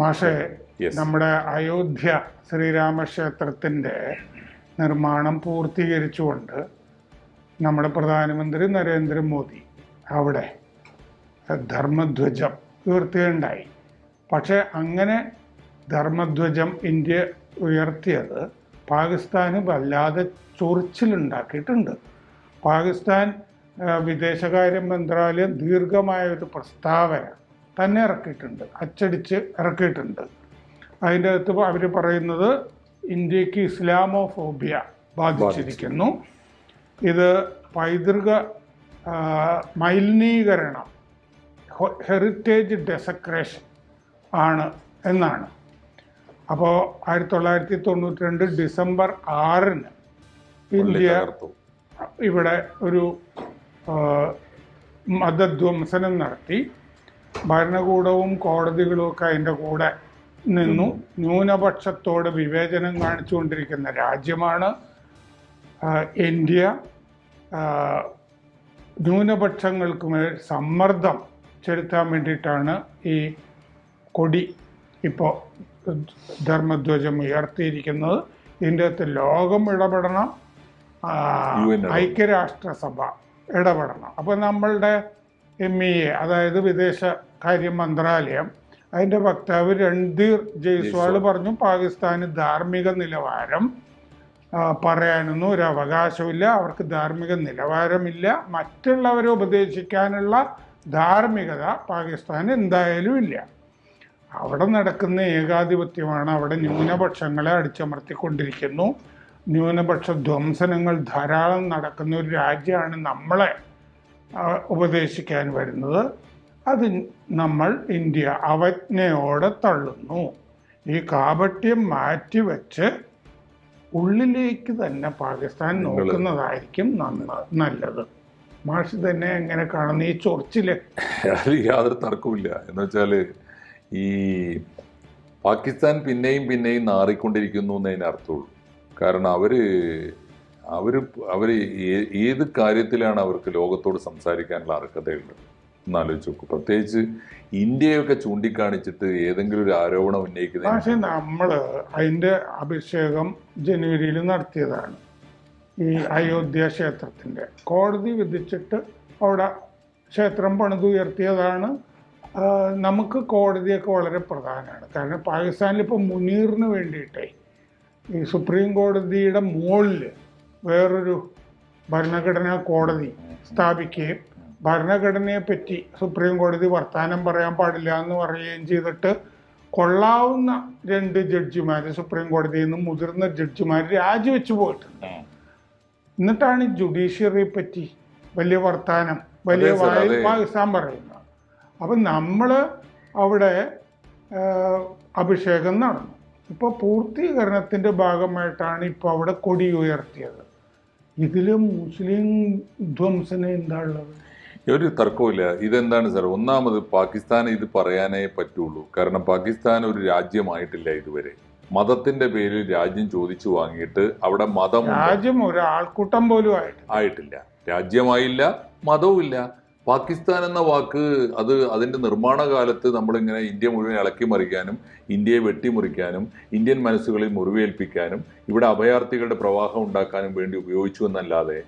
മാഷെ നമ്മുടെ അയോധ്യ ശ്രീരാമക്ഷേത്രത്തിന്റെ നിർമ്മാണം പൂർത്തീകരിച്ചുകൊണ്ട് നമ്മുടെ പ്രധാനമന്ത്രി നരേന്ദ്രമോദി അവിടെ ധർമ്മധ്വജം ഉയർത്തുകയുണ്ടായി. പക്ഷേ അങ്ങനെ ധർമ്മധ്വജം ഇന്ത്യ ഉയർത്തിയത് പാകിസ്ഥാന് വല്ലാതെ ചൊറിച്ചിലുണ്ടാക്കിയിട്ടുണ്ട്. പാകിസ്ഥാൻ വിദേശകാര്യ മന്ത്രാലയം ദീർഘമായ ഒരു പ്രസ്താവന തന്നെ ഇറക്കിയിട്ടുണ്ട് അച്ചടിച്ച് ഇറക്കിയിട്ടുണ്ട്. അതിന്റെ അകത്ത് അവർ പറയുന്നത് ഇന്ത്യയ്ക്ക് ഇസ്ലാമോഫോബിയ ബാധിച്ചിരിക്കുന്നു. ഇത് പൈതൃക മലിനീകരണം ഹെറിറ്റേജ് ഡെസക്രേഷൻ ആണ് എന്നാണ്. അപ്പോൾ ആയിരത്തി തൊള്ളായിരത്തി തൊണ്ണൂറ്റി രണ്ട് ഡിസംബർ ആറിന് ഇന്ത്യ ഇവിടെ ഒരു മതധ്വംസനം നടത്തി. ഭരണകൂടവും കോടതികളും ഒക്കെ അതിന്റെ കൂടെ നിന്നു. ന്യൂനപക്ഷത്തോട് വിവേചനം കാണിച്ചുകൊണ്ടിരിക്കുന്ന രാജ്യമാണ് ഇന്ത്യ. ന്യൂനപക്ഷങ്ങൾക്ക് മേൽ സമ്മർദ്ദം ചെലുത്താൻ വേണ്ടിയിട്ടാണ് ഈ കൊടി ഇപ്പോൾ ധർമ്മധ്വജം ഉയർത്തിയിരിക്കുന്നത്. ഇതിന്റെ അകത്ത് ലോകം ഇടപെടണം. ഐക്യരാഷ്ട്രസഭ ഇടപെടണം. അപ്പോൾ നമ്മളുടെ എം ഇ എ അതായത് വിദേശകാര്യ മന്ത്രാലയം. അതിന്റെ വക്താവ് രൺധീർ ജയ്സ്വാൾ പറഞ്ഞു പാകിസ്ഥാന് ധാർമ്മിക നിലവാരം പറയാനൊന്നും ഒരു അവകാശമില്ല അവർക്ക് ധാർമ്മിക നിലവാരമില്ല. മറ്റുള്ളവരെ ഉപദേശിക്കാനുള്ള ധാർമ്മികത പാകിസ്ഥാന് എന്തായാലും ഇല്ല. അവിടെ നടക്കുന്ന ഏകാധിപത്യമാണ് അവിടെ ന്യൂനപക്ഷങ്ങളെ അടിച്ചമർത്തിക്കൊണ്ടിരിക്കുന്നു. ന്യൂനപക്ഷ ധ്വംസനങ്ങൾ ധാരാളം നടക്കുന്ന ഒരു രാജ്യമാണ് നമ്മളെ ഉപദേശിക്കാൻ വരുന്നത്. അത് നമ്മൾ ഇന്ത്യ അവജ്ഞയോടെ തള്ളുന്നു. ഈ കാപട്യം മാറ്റിവെച്ച് ഉള്ളിലേക്ക് തന്നെ പാകിസ്ഥാൻ നോക്കുന്നതായിരിക്കും നല്ലത്. മാഷ് തന്നെ എങ്ങനെ കാണുന്നു? ഈ ചൊറിച്ചിൽ. അതിൽ യാതൊരു തർക്കവുമില്ല. എന്ന് വെച്ചാൽ ഈ പാകിസ്ഥാൻ പിന്നെയും പിന്നെയും നാറിക്കൊണ്ടിരിക്കുന്നു എന്നതിന് അർത്ഥമുള്ളൂ. കാരണം അവർ അവർ അവർ ഏത് കാര്യത്തിലാണ് അവർക്ക് ലോകത്തോട് സംസാരിക്കാനുള്ള അർഹതയുള്ളത്? എന്നാലോചിച്ച് നോക്കും പ്രത്യേകിച്ച് ഇന്ത്യയൊക്കെ ചൂണ്ടിക്കാണിച്ചിട്ട് ഏതെങ്കിലും ഒരു ആരോപണം ഉന്നയിക്കുന്നത് പക്ഷെ നമ്മൾ അതിന്റെ അഭിഷേകം ജനുവരിയിൽ നടത്തിയതാണ്. ഈ അയോധ്യ ക്ഷേത്രത്തിന്റെ കോടതി വിധിച്ചിട്ട് അവിടെ ക്ഷേത്രം പണിതുയർത്തിയതാണ്. നമുക്ക് കോടതിയൊക്കെ വളരെ പ്രധാനമാണ്. കാരണം പാകിസ്ഥാനിൽ ഇപ്പോൾ മുനീറിന് വേണ്ടിയിട്ടേ ഈ സുപ്രീം കോടതിയുടെ മുകളിൽ വേറൊരു ഭരണഘടനാ കോടതി സ്ഥാപിക്കുകയും ഭരണഘടനയെ പറ്റി സുപ്രീം കോടതി വർത്താനം പറയാൻ പാടില്ല എന്ന് പറയുകയും ചെയ്തിട്ട് കൊള്ളാവുന്ന രണ്ട് ജഡ്ജിമാർ സുപ്രീം കോടതിയിൽ നിന്ന് മുതിർന്ന ജഡ്ജിമാർ രാജിവെച്ചു പോയിട്ടുണ്ട്. എന്നിട്ടാണ് ജുഡീഷ്യറിയെ പറ്റി വലിയ വർത്താനം വലിയ വായിൽ പാകിസ്ഥാൻ പറയുന്നത്. അപ്പം നമ്മൾ അവിടെ അഭിഷേകം നടന്നു. ഇപ്പോൾ പൂർത്തീകരണത്തിന്റെ ഭാഗമായിട്ടാണ് ഇപ്പോൾ അവിടെ കൊടി ഉയർത്തിയത്. ഇതിലും മുസ്ലിം ധ്വംസന എന്താ ഉള്ളത്? ഒരു തർക്കമില്ല ഇതെന്താണ് സാർ ഒന്നാമത് പാകിസ്ഥാൻ ഇത് പറയാനേ പറ്റുള്ളൂ. കാരണം പാകിസ്ഥാൻ ഒരു രാജ്യമായിട്ടില്ല ഇതുവരെ. മതത്തിന്റെ പേരിൽ രാജ്യം ചോദിച്ചു വാങ്ങിയിട്ട് അവിടെ മതം രാജ്യം ഒരാൾക്കൂട്ടം പോലും ആയിട്ട്. ആയിട്ടില്ല. രാജ്യമായില്ല മതവുമില്ല. പാകിസ്ഥാൻ എന്ന വാക്ക് അത് അതിന്റെ നിർമ്മാണ കാലത്ത് നമ്മളിങ്ങനെ ഇന്ത്യ മുഴുവൻ ഇളക്കി മറിക്കാനും ഇന്ത്യയെ വെട്ടിമുറിക്കാനും ഇന്ത്യൻ മനസ്സുകളിൽ മുറിവേൽപ്പിക്കാനും ഇവിടെ അഭയാർത്ഥികളുടെ പ്രവാഹം ഉണ്ടാക്കാനും വേണ്ടി ഉപയോഗിച്ചു എന്നല്ലാതെ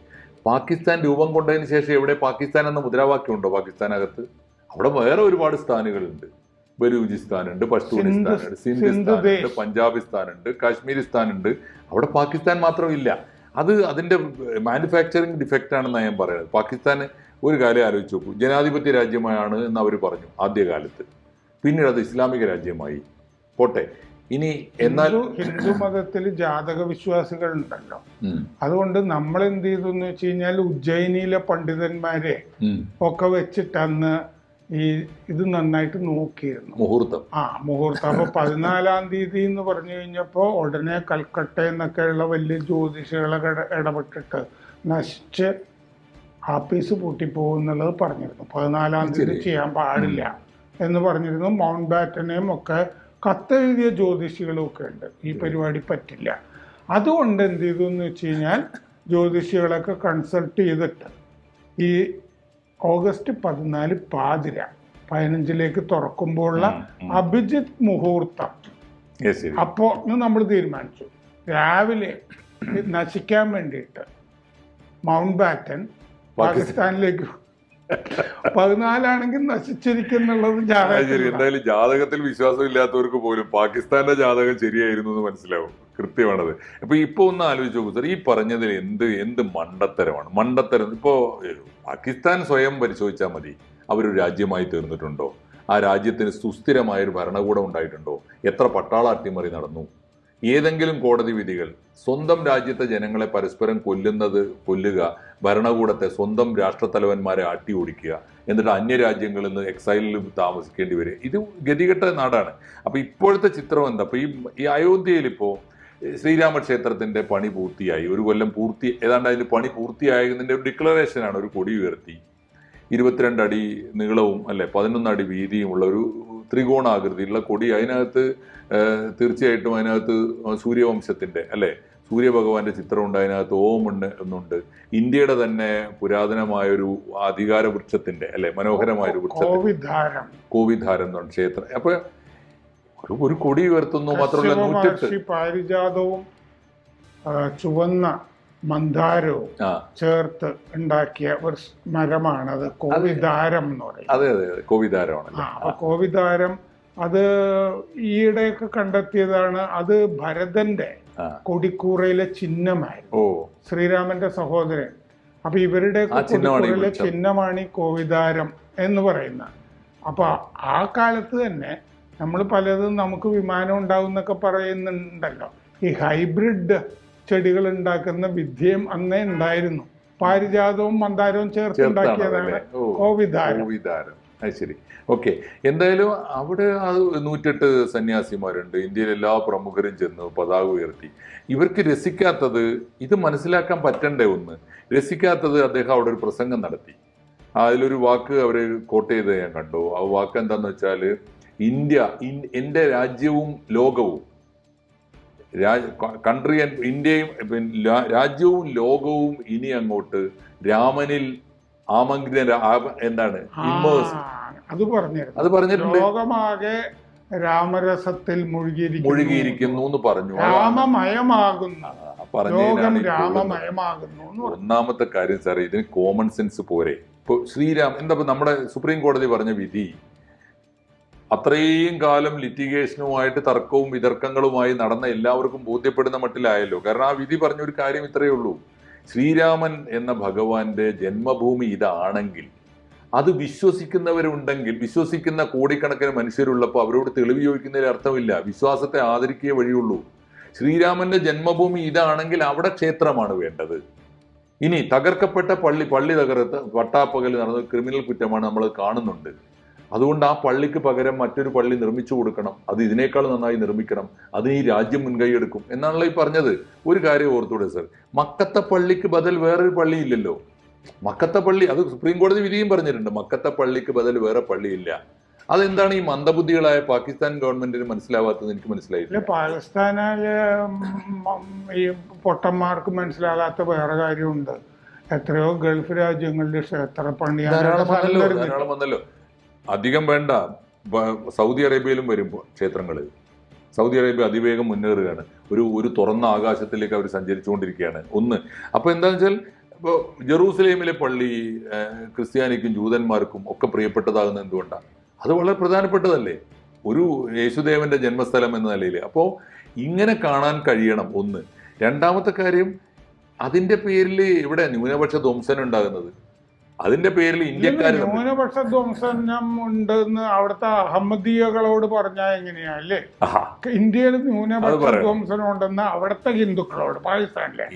പാകിസ്ഥാൻ രൂപം കൊണ്ടതിന് ശേഷം എവിടെ പാകിസ്ഥാൻ എന്ന മുദ്രാവാക്യം ഉണ്ടോ പാകിസ്ഥാനകത്ത്? അവിടെ വേറെ ഒരുപാട് സ്ഥാനുകളുണ്ട് ബലൂചിസ്ഥാനുണ്ട് ഉണ്ട് സിന്ധിസ്ഥാനുണ്ട് പഞ്ചാബിസ്ഥാനുണ്ട് കാശ്മീരിസ്ഥാനുണ്ട്. അവിടെ പാകിസ്ഥാൻ മാത്രമില്ല. അത് അതിന്റെ മാനുഫാക്ചറിങ് ഡിഫക്റ്റ് ആണെന്നാണ് ഞാൻ പറയുന്നത്. പാകിസ്ഥാൻ ഒരു കാലം ആലോചിച്ച് നോക്കൂ. ജനാധിപത്യ രാജ്യമാണ് എന്ന് അവർ പറഞ്ഞു ആദ്യകാലത്ത്. പിന്നീട് അത് ഇസ്ലാമിക രാജ്യമായി. പോട്ടെ. ഇനി എന്നാൽ ഹിന്ദു മതത്തിൽ ജാതക വിശ്വാസികൾ ഉണ്ടല്ലോ അതുകൊണ്ട് നമ്മൾ എന്ത് ചെയ്തു എന്ന് വെച്ച് കഴിഞ്ഞാൽ ഉജ്ജയിനിയിലെ പണ്ഡിതന്മാരെ ഒക്കെ വെച്ചിട്ടന്ന് ഈ ഇത് നന്നായിട്ട് നോക്കിയിരുന്നു. മുഹൂർത്തം. ആ മുഹൂർത്തം. അപ്പൊ പതിനാലാം തീയതി എന്ന് പറഞ്ഞു കഴിഞ്ഞപ്പോ ഉടനെ കൽക്കട്ട എന്നൊക്കെയുള്ള വലിയ ജ്യോതിഷികളൊക്കെ ഇട- ഇടപെട്ടിട്ട് നശിച്ച് ആപ്പീസ് പൂട്ടിപ്പോകും എന്നുള്ളത് പറഞ്ഞിരുന്നു. പതിനാലാം തീയതി ചെയ്യാൻ പാടില്ല എന്ന് പറഞ്ഞിരുന്നു. മൗണ്ട് ബാറ്റനെയും ഒക്കെ കത്തെഴുതിയ ജ്യോതിഷികളും ഒക്കെ ഉണ്ട്. ഈ പരിപാടി പറ്റില്ല. അതുകൊണ്ട് എന്ത് ചെയ്തു എന്ന് വെച്ച് കഴിഞ്ഞാൽ ജ്യോതിഷികളൊക്കെ കൺസൾട്ട് ചെയ്തിട്ട് ഈ ഓഗസ്റ്റ് പതിനാല് പാതിര പതിനഞ്ചിലേക്ക് തുറക്കുമ്പോഴുള്ള അഭിജിത് മുഹൂർത്തം. അപ്പോ നമ്മൾ തീരുമാനിച്ചു. രാവിലെ നശിക്കാൻ വേണ്ടിയിട്ട് മൗണ്ട് ബാറ്റൻ പാകിസ്ഥാനിലേക്ക് പതിനാലാണെങ്കിൽ നശിച്ചിരിക്കുന്നുള്ളത് എന്തായാലും ജാതകത്തിൽ വിശ്വാസം ഇല്ലാത്തവർക്ക് പോലും പാകിസ്ഥാന്റെ ജാതകം ശരിയായിരുന്നു എന്ന് മനസ്സിലാവും. കൃത്യമാണത്. അപ്പൊ ഇപ്പൊ ഒന്ന് ആലോചിച്ച് നോക്കൂ സാർ. ഈ പറഞ്ഞതിൽ എന്ത് എന്ത് മണ്ടത്തരമാണ്? മണ്ടത്തരം ഇപ്പോ പാകിസ്ഥാൻ സ്വയം പരിശോധിച്ചാൽ മതി. അവരൊരു രാജ്യമായി തീർന്നിട്ടുണ്ടോ? ആ രാജ്യത്തിന് സുസ്ഥിരമായ ഒരു ഭരണകൂടം ഉണ്ടായിട്ടുണ്ടോ? എത്ര പട്ടാള അട്ടിമറി നടന്നു? ഏതെങ്കിലും കോടതി വിധികൾ സ്വന്തം രാജ്യത്തെ ജനങ്ങളെ പരസ്പരം കൊല്ലുന്നത് കൊല്ലുക ഭരണകൂടത്തെ സ്വന്തം രാഷ്ട്രത്തലവന്മാരെ ആട്ടി ഓടിക്കുക എന്നിട്ട് അന്യരാജ്യങ്ങളിൽ നിന്ന് എക്സൈലിൽ താമസിക്കേണ്ടി വരിക. ഇത് ഗതികെട്ട നാടാണ്. അപ്പോൾ ഇപ്പോഴത്തെ ചിത്രം എന്താ? അപ്പോൾ ഈ ഈ അയോധ്യയിൽ ഇപ്പോ ശ്രീരാമക്ഷേത്രത്തിന്റെ പണി പൂർത്തിയായി. ഒരു കൊല്ലം പൂർത്തി ഏതാണ്ട് അതിന്റെ പണി പൂർത്തിയായതിന്റെ ഒരു ഡിക്ലറേഷനാണ് ഒരു കൊടി ഉയർത്തി. ഇരുപത്തിരണ്ട് അടി നീളവും അല്ലെ പതിനൊന്ന് അടി വീതിയുമുള്ള ഒരു ത്രികോണാകൃതിയുള്ള കൊടി. അതിനകത്ത് തീർച്ചയായിട്ടും അതിനകത്ത് സൂര്യവംശത്തിന്റെ അല്ലെ സൂര്യഭഗവാന്റെ ചിത്രമുണ്ട് അതിനകത്ത് ഓമുണ്ട് എന്നുണ്ട്. ഇന്ത്യയുടെ തന്നെ പുരാതനമായ ഒരു അധികാര വൃക്ഷത്തിന്റെ അല്ലെ മനോഹരമായ ഒരു വൃക്ഷം കോവിധാരം. എന്നാണ് ക്ഷേത്രം. അപ്പൊ ഒരു ഒരു കൊടി ഉയർത്തുന്നു മാത്രമല്ല നൂറ്റെട്ട് പാരിജാതവും ചുവന്ന മന്ദാരവും ചേർത്ത് ഉണ്ടാക്കിയ ഒരു മരമാണ് അത്. കോവിധാരം എന്ന് പറയുന്നത് അതെ അതെ അപ്പൊ കോവിധാരം അത് ഈയിടെയൊക്കെ കണ്ടെത്തിയതാണ് അത് ഭരതന്റെ. കൊടിക്കൂറയിലെ ചിഹ്നമായിരുന്നു. ഓ. ശ്രീരാമന്റെ സഹോദരൻ. അപ്പൊ ഇവരുടെ കൊടിക്കൂറയിലെ ചിഹ്നമാണ് ഈ കോവിതാരം എന്ന് പറയുന്ന. അപ്പൊ ആ കാലത്ത് തന്നെ നമ്മൾ പലതും നമുക്ക് വിമാനം ഉണ്ടാവും എന്നൊക്കെ പറയുന്നുണ്ടല്ലോ. ഈ ഹൈബ്രിഡ് ചെടികൾ ഉണ്ടാക്കുന്ന വിദ്യയും അന്നേ ഉണ്ടായിരുന്നു. പാരിജാതവും മന്ദാരവും ചേർത്ത് ഉണ്ടാക്കിയതാണ് അതല്ലേ? അത് ശരി ഓക്കെ. എന്തായാലും അവിടെ അത് നൂറ്റെട്ട് സന്യാസിമാരുണ്ട്. ഇന്ത്യയിലെ എല്ലാ പ്രമുഖരും ചെന്ന് പതാക ഉയർത്തി. ഇവർക്ക് രസിക്കാത്തത് ഇത് മനസ്സിലാക്കാൻ പറ്റണ്ടേ ഒന്ന്? രസിക്കാത്തത് അദ്ദേഹം അവിടെ ഒരു പ്രസംഗം നടത്തി. അതിലൊരു വാക്ക് അവർ കോട്ട് ചെയ്ത് ഞാൻ കണ്ടു. ആ വാക്ക് എന്താന്ന് വെച്ചാൽ ഇന്ത്യ എന്റെ രാജ്യവും ലോകവും. കൺട്രി ആൻഡ് ഇന്ത്യയും രാജ്യവും ലോകവും ഇനി അങ്ങോട്ട് രാമനിൽ ആമഗ്ന എന്താണ്? അത് പറഞ്ഞിരുന്നു. അത് പറഞ്ഞിട്ടുണ്ട്. ലോകമാകെ രാമരസത്തിൽ മുഴുകിയിരിക്കുന്നു. മുഴുകിയിരിക്കുന്നു എന്ന് പറഞ്ഞു. രാമമയമാകുന്ന. ലോകം ഒന്നാമത്തെ കാര്യം സാർ ഇതിന് കോമൺ സെൻസ് പോരെ. ഇപ്പൊ ശ്രീരാം എന്താ നമ്മുടെ സുപ്രീം കോടതി പറഞ്ഞ വിധി അത്രയും കാലം ലിറ്റിഗേഷനുമായിട്ട് തർക്കവും വിതർക്കങ്ങളുമായി നടന്ന എല്ലാവർക്കും ബോധ്യപ്പെടുന്ന മട്ടിലായല്ലോ. കാരണം ആ വിധി പറഞ്ഞ ഒരു കാര്യം ഇത്രയേ ഉള്ളൂ. ശ്രീരാമൻ എന്ന ഭഗവാന്റെ ജന്മഭൂമി ഇതാണെങ്കിൽ അത് വിശ്വസിക്കുന്നവരുണ്ടെങ്കിൽ വിശ്വസിക്കുന്ന കോടിക്കണക്കിന് മനുഷ്യരുള്ളപ്പോൾ അവരോട് തെളിവ് ചോദിക്കുന്നതിൽ അർത്ഥമില്ല. വിശ്വാസത്തെ ആദരിക്കേ വഴിയുള്ളൂ. ശ്രീരാമന്റെ ജന്മഭൂമി ഇതാണെങ്കിൽ അവിടെ ക്ഷേത്രമാണ് വേണ്ടത്. ഇനി തകർക്കപ്പെട്ട പള്ളി പള്ളി തകർത്ത് പട്ടാപ്പകൽ നടന്ന ക്രിമിനൽ കുറ്റമാണ് നമ്മൾ കാണുന്നുണ്ട്. അതുകൊണ്ട് ആ പള്ളിക്ക് പകരം മറ്റൊരു പള്ളി നിർമ്മിച്ചു കൊടുക്കണം. അത് ഇതിനേക്കാൾ നന്നായി നിർമ്മിക്കണം. അത് ഈ രാജ്യം മുൻകൈയെടുക്കും. എന്നാണല്ലോ ഈ പറഞ്ഞത്. ഒരു കാര്യം ഓർത്തൂടെ സർ. മക്കത്തെ പള്ളിക്ക് ബദൽ വേറൊരു പള്ളി ഇല്ലല്ലോ മക്കത്തെ പള്ളി അത് സുപ്രീം കോടതി വിധിയും പറഞ്ഞിട്ടുണ്ട്. മക്കത്തെ പള്ളിക്ക് ബദൽ വേറെ പള്ളിയില്ല. അതെന്താണ് ഈ മന്ദബുദ്ധികളായ പാകിസ്ഥാൻ ഗവൺമെന്റിന് മനസ്സിലാവാത്തത് എനിക്ക് മനസ്സിലായില്ല പാകിസ്ഥാനിലെ ഈ പൊട്ടന്മാർക്ക് മനസ്സിലാകാത്ത വേറെ കാര്യമുണ്ട്. എത്രയോ ഗൾഫ് രാജ്യങ്ങളിൽ വരുന്നില്ല. ധാരാളം വന്നല്ലോ. അധികം വേണ്ട. സൗദി അറേബ്യയിലും വരുമ്പോൾ ക്ഷേത്രങ്ങളിൽ സൗദി അറേബ്യ അതിവേഗം മുന്നേറുകയാണ്. ഒരു ഒരു തുറന്ന ആകാശത്തിലേക്ക് അവർ സഞ്ചരിച്ചുകൊണ്ടിരിക്കുകയാണ്. ഒന്ന് അപ്പോൾ എന്താണെന്ന് വെച്ചാൽ ഇപ്പോൾ ജെറൂസലേമിലെ പള്ളി ക്രിസ്ത്യാനിക്കും ജൂതന്മാർക്കും ഒക്കെ പ്രിയപ്പെട്ടതാകുന്ന എന്തുകൊണ്ടാണ് അത് വളരെ പ്രധാനപ്പെട്ടതല്ലേ? ഒരു യേശുദേവന്റെ ജന്മസ്ഥലം എന്ന നിലയിൽ അപ്പോൾ ഇങ്ങനെ കാണാൻ കഴിയണം. ഒന്ന്. രണ്ടാമത്തെ കാര്യം അതിന്റെ പേരിൽ ഇവിടെ ന്യൂനപക്ഷ ധ്വംസനം ഉണ്ടാകുന്നത് അതിന്റെ പേരിൽ ഇന്ത്യക്കാർ ന്യൂനപക്ഷ ധ്വംസനം ഉണ്ടെന്ന് അവിടുത്തെ അഹമ്മദീയകളോട് പറഞ്ഞാൽ എങ്ങനെയാ അല്ലേ? ഇന്ത്യയിൽ ന്യൂനപക്ഷ ധ്വംസനം ഉണ്ടെന്ന് അവിടുത്തെ ഹിന്ദുക്കളോട് പാകിസ്ഥാനിലെ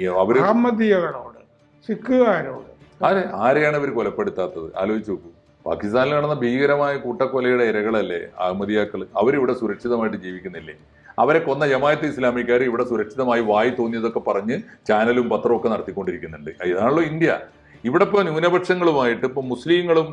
അഹമ്മദീയകളോട് സിഖുകാരോട്. ആരെ ആരെയാണ് ഇവർ കൊലപ്പെടുത്താത്തത്? ആലോചിച്ചു നോക്കൂ. പാകിസ്ഥാനിൽ നടന്ന ഭീകരമായ കൂട്ടക്കൊലയുടെ ഇരകളല്ലേ അഹമ്മദിയാക്കൾ അവരിവിടെ സുരക്ഷിതമായിട്ട് ജീവിക്കുന്നില്ലേ? അവരെ കൊന്ന ജമായത്ത് ഇസ്ലാമിക്കാർ ഇവിടെ സുരക്ഷിതമായി വായി തോന്നിയതൊക്കെ പറഞ്ഞ് ചാനലും പത്രവും ഒക്കെ നടത്തിക്കൊണ്ടിരിക്കുന്നുണ്ട്. ഇതാണല്ലോ ഇന്ത്യ. ഇവിടെ ഇപ്പോൾ ന്യൂനപക്ഷങ്ങളുമായിട്ട് ഇപ്പോൾ മുസ്ലിങ്ങളും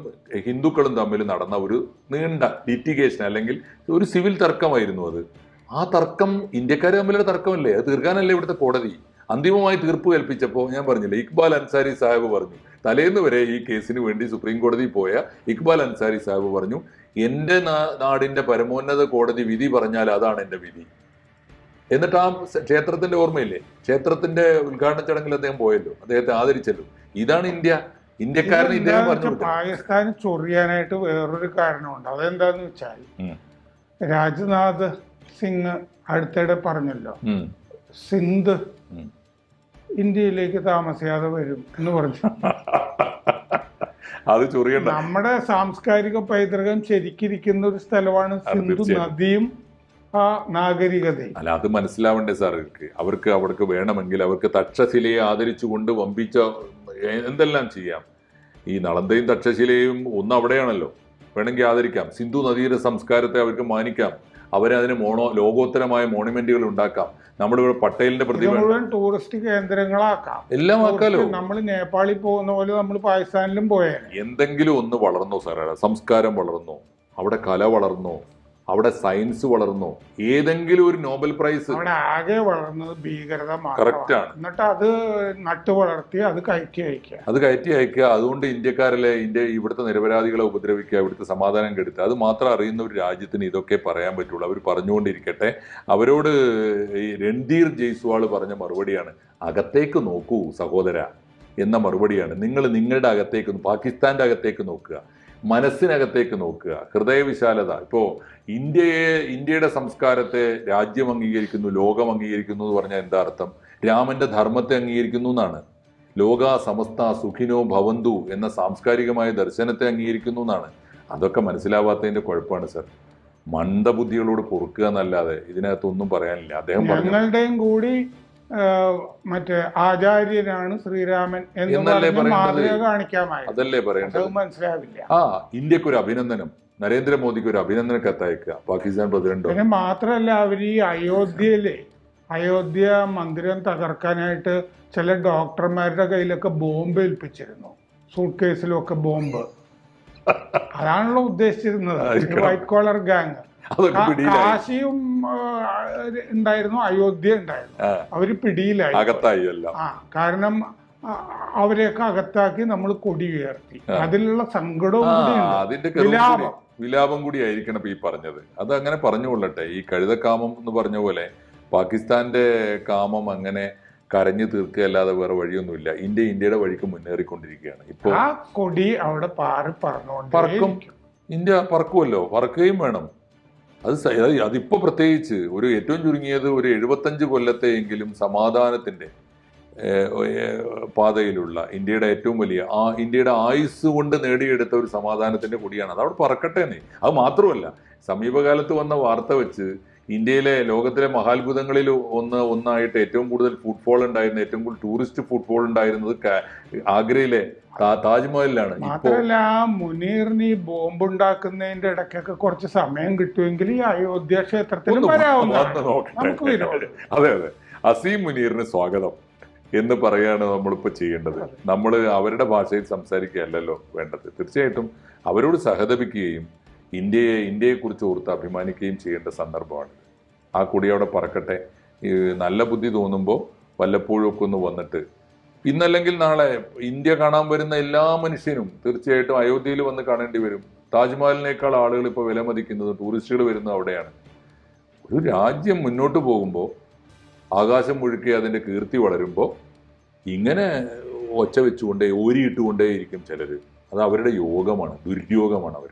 ഹിന്ദുക്കളും തമ്മിൽ നടന്ന ഒരു നീണ്ട ലിറ്റിഗേഷൻ അല്ലെങ്കിൽ ഒരു സിവിൽ തർക്കമായിരുന്നു അത്. ആ തർക്കം ഇന്ത്യക്കാർ തമ്മിലുള്ള തർക്കമല്ലേ? അത് തീർക്കാനല്ലേ ഇവിടുത്തെ കോടതി? അന്തിമമായി തീർപ്പ് കൽപ്പിച്ചപ്പോൾ ഞാൻ പറഞ്ഞില്ലേ ഇക്ബാൽ അൻസാരി സാഹിബ് പറഞ്ഞു. തലേന്ന് വരെ ഈ കേസിന് വേണ്ടി സുപ്രീം കോടതി പോയ ഇക്ബാൽ അൻസാരി സാഹിബ് പറഞ്ഞു എന്റെ നാടിന്റെ പരമോന്നത കോടതി വിധി പറഞ്ഞാൽ അതാണ് എന്റെ വിധി. എന്നിട്ട് ആ ക്ഷേത്രത്തിന്റെ ഓർമ്മയില്ലേ? ക്ഷേത്രത്തിന്റെ ഉദ്ഘാടന ചടങ്ങിൽ അദ്ദേഹം പോയല്ലോ. അദ്ദേഹത്തെ ആദരിച്ചല്ലോ. ഇതാണ് ഇന്ത്യ. ഇന്ത്യക്കാരൻ ഇദ്ദേഹം പറഞ്ഞു പാകിസ്ഥാൻ ചൊറിയാനായിട്ട് വേറൊരു കാരണമുണ്ട്. അതെന്താന്ന് വെച്ചാൽ. രാജ്നാഥ് സിംഗ് അടുത്തിടെ പറഞ്ഞല്ലോ. സിന്ധ് ഇന്ത്യയിലേക്ക് താമസിയാതെ വരും എന്ന് പറഞ്ഞു. അത് ചൊറിയണ്ട. നമ്മുടെ സാംസ്കാരിക പൈതൃകം ശരിക്കിരിക്കുന്ന ഒരു സ്ഥലമാണ് സിന്ധു നദിയും ആ നാഗരികത അല്ല അത് മനസ്സിലാവണ്ടേ സാർ അവർക്ക് അവർക്ക് അവർക്ക് വേണമെങ്കിൽ അവർക്ക് തക്ഷശിലയെ ആദരിച്ചുകൊണ്ട് വമ്പിച്ച എന്തെല്ലാം ചെയ്യാം? ഈ നളന്തയും തക്ഷശിലയും ഒന്ന് അവിടെയാണല്ലോ. വേണമെങ്കിൽ ആദരിക്കാം. സിന്ധു നദീര സംസ്കാരത്തെ അവർക്ക് മാനിക്കാം. അവരെ അതിന് മോണോ ലോകോത്തരമായ മോണുമെന്റുകൾ ഉണ്ടാക്കാം. നമ്മുടെ ഇവിടെ പട്ടേലിന്റെ പ്രതിമ മുഴുവൻ ടൂറിസ്റ്റ് കേന്ദ്രങ്ങളാക്കാം. എല്ലാം ആക്കാലോ? നമ്മൾ നേപ്പാളിൽ പോകുന്ന പോലെ നമ്മൾ പാകിസ്ഥാനിലും പോയാൽ എന്തെങ്കിലും ഒന്ന് വളർന്നോ സാറേ സംസ്കാരം വളർന്നോ അവിടെ കല വളർന്നോ അവിടെ സയൻസ് വളർന്നു? ഏതെങ്കിലും ഒരു നോബൽ പ്രൈസ്. അവിടെ ആകെ വളർന്നത് ഭീകരത കറക്റ്റ് ആണ്. എന്നിട്ട് അത് നട്ടു വളർത്തി അത് കയറ്റി അയക്കുക. അത് കയറ്റി അയക്കുക. അതുകൊണ്ട് ഇന്ത്യക്കാരിലെ ഇന്ത്യ ഇവിടുത്തെ നിരപരാധികളെ ഉപദ്രവിക്കുക ഇവിടുത്തെ സമാധാനം കെടുത്തുക. അത് മാത്രം അറിയുന്ന ഒരു രാജ്യത്തിന് ഇതൊക്കെ പറയാൻ പറ്റുള്ളൂ. അവർ പറഞ്ഞുകൊണ്ടിരിക്കട്ടെ. അവരോട് ഈ രൺധീർ ജയ്സ്വാൾ പറഞ്ഞ മറുപടിയാണ് അകത്തേക്ക് നോക്കൂ സഹോദര എന്ന മറുപടിയാണ്. നിങ്ങൾ നിങ്ങളുടെ അകത്തേക്ക് പാകിസ്ഥാന്റെ അകത്തേക്ക് നോക്കുക. മനസ്സിനകത്തേക്ക് നോക്കുക. ഹൃദയവിശാലത. ഇപ്പോ ഇന്ത്യയെ ഇന്ത്യയുടെ സംസ്കാരത്തെ രാജ്യം അംഗീകരിക്കുന്നു ലോകം അംഗീകരിക്കുന്നു എന്ന് പറഞ്ഞാൽ എന്താ അർത്ഥം? രാമന്റെ ധർമ്മത്തെ അംഗീകരിക്കുന്നു എന്നാണ്. ലോക സമസ്ത സുഖിനോ ഭവന്തു എന്ന സാംസ്കാരികമായ ദർശനത്തെ അംഗീകരിക്കുന്നു എന്നാണ്. അതൊക്കെ മനസ്സിലാവാത്തതിന്റെ കുഴപ്പമാണ് സർ. മന്ദബുദ്ധികളോട് പൊറുക്കുക എന്നല്ലാതെ ഇതിനകത്തൊന്നും പറയാനില്ല. അദ്ദേഹം ഞങ്ങളുടെയും കൂടി മറ്റേ ആചാര്യനാണ് ശ്രീരാമൻ എന്ന്? മാതൃക കാണിക്കാമായി അതല്ലേ പറയുന്നത് മനസ്സിലാവില്ല. ആ ഇന്ത്യയ്ക്ക് ഒരു അഭിനന്ദനം. നരേന്ദ്രമോദിക്ക് ഒരു അഭിനന്ദന കത്തയക്കുക. പാകിസ്ഥാൻ പ്രസിഡന്റ്? പിന്നെ മാത്രമല്ല അവർ ഈ അയോധ്യയിലെ അയോധ്യ മന്ദിരം തകർക്കാനായിട്ട് ചില ഡോക്ടർമാരുടെ കയ്യിലൊക്കെ ബോംബ് ഏൽപ്പിച്ചിരുന്നു. സൂട്ട് കേസിലൊക്കെ ബോംബ്. അതാണല്ലോ ഉദ്ദേശിച്ചിരുന്നത്. White collar gang. അതൊക്കെ പിടിയിലായി. കാശിയും ഉണ്ടായിരുന്നു അയോധ്യ ഉണ്ടായിരുന്നു. അവർ പിടിയിലായി. അകത്തായി എല്ലാം. ആ കാരണം അവരെയൊക്കെ അകത്താക്കി നമ്മൾ കൊടി ഉയർത്തി. അതിലുള്ള സങ്കടവും അതിന്റെ വിലാപം. വിലാപം കൂടി ആയിരിക്കണം ഈ പറഞ്ഞത്. അത് അങ്ങനെ പറഞ്ഞുകൊള്ളട്ടെ. ഈ കഴുതക്കാമം എന്ന് പറഞ്ഞ പോലെ പാകിസ്ഥാന്റെ കാമം അങ്ങനെ കരഞ്ഞു തീർക്കുകയല്ലാതെ വേറെ വഴിയൊന്നുമില്ല. ഇന്ത്യ ഇന്ത്യയുടെ വഴിക്ക് മുന്നേറിക്കൊണ്ടിരിക്കുകയാണ്. ഇപ്പൊ ആ കൊടി അവിടെ പാറി പറന്നുകൊണ്ട് പറക്കും. ഇന്ത്യ പറക്കുമല്ലോ. പറക്കുകയും വേണം. അത് അതിപ്പോൾ അതിപ്പോ പ്രത്യേകിച്ച് ഒരു ഏറ്റവും ചുരുങ്ങിയത് ഒരു എഴുപത്തഞ്ച് കൊല്ലത്തെയെങ്കിലും സമാധാനത്തിന്റെ പാതയിലുള്ള ഇന്ത്യയുടെ ഏറ്റവും വലിയ ആ ഇന്ത്യയുടെ ആയുസ് കൊണ്ട് നേടിയെടുത്ത ഒരു സമാധാനത്തിന്റെ കൂടിയാണ്. അത് അവിടെ പറക്കട്ടെ അത് മാത്രമല്ല സമീപകാലത്ത് വന്ന വാർത്ത വെച്ച് ഇന്ത്യയിലെ ലോകത്തിലെ മഹാത്ഭുതങ്ങളിൽ ഒന്ന് ഒന്നായിട്ട് ഏറ്റവും കൂടുതൽ ഫുട്ബോൾ ഉണ്ടായിരുന്ന ഏറ്റവും കൂടുതൽ ടൂറിസ്റ്റ് ഫുട്ബോൾ ഉണ്ടായിരുന്നത് ആഗ്രയിലെ താജ്മഹലിലാണ്. ഇപ്പോ മാത്രല്ല മുനീറിന് ഈ ബോംബ് ഉണ്ടാക്കുന്നതിന്റെ ഇടയ്ക്കൊക്കെ കുറച്ച് സമയം കിട്ടുമെങ്കിൽ ഈ അയോധ്യ ക്ഷേത്രത്തിൽ നോക്കട്ടെ. അതെ അതെ. അസീം മുനീറിന് സ്വാഗതം എന്ന് പറയാണ് നമ്മളിപ്പോൾ ചെയ്യേണ്ടത്. നമ്മൾ അവരുടെ ഭാഷയിൽ സംസാരിക്കുകയല്ലല്ലോ വേണ്ടത്. തീർച്ചയായിട്ടും അവരോട് സഹതപിക്കുകയും ഇന്ത്യയെ ഇന്ത്യയെക്കുറിച്ച് ഓർത്ത് അഭിമാനിക്കുകയും ചെയ്യേണ്ട സന്ദർഭമാണ്. ആ കൊടി അവിടെ പറക്കട്ടെ. നല്ല ബുദ്ധി തോന്നുമ്പോൾ വല്ലപ്പോഴും ഒക്കെ ഒന്ന് വന്നിട്ട്. ഇന്നല്ലെങ്കിൽ നാളെ ഇന്ത്യ കാണാൻ വരുന്ന എല്ലാ മനുഷ്യനും തീർച്ചയായിട്ടും അയോധ്യയിൽ വന്ന് കാണേണ്ടി വരും. താജ്മഹലിനേക്കാൾ ആളുകൾ ഇപ്പോൾ വിലമതിക്കുന്നത് ടൂറിസ്റ്റുകൾ വരുന്നത് അവിടെയാണ്. ഒരു രാജ്യം മുന്നോട്ട് പോകുമ്പോൾ ആകാശം മുഴുക്കി അതിന്റെ കീർത്തി വളരുമ്പോൾ ഇങ്ങനെ ഒച്ച വെച്ചുകൊണ്ടേ ഓരിയിട്ടുകൊണ്ടേയിരിക്കും ചിലർ അത് അവരുടെ യോഗമാണ് ദുര്യോഗമാണ് അവർ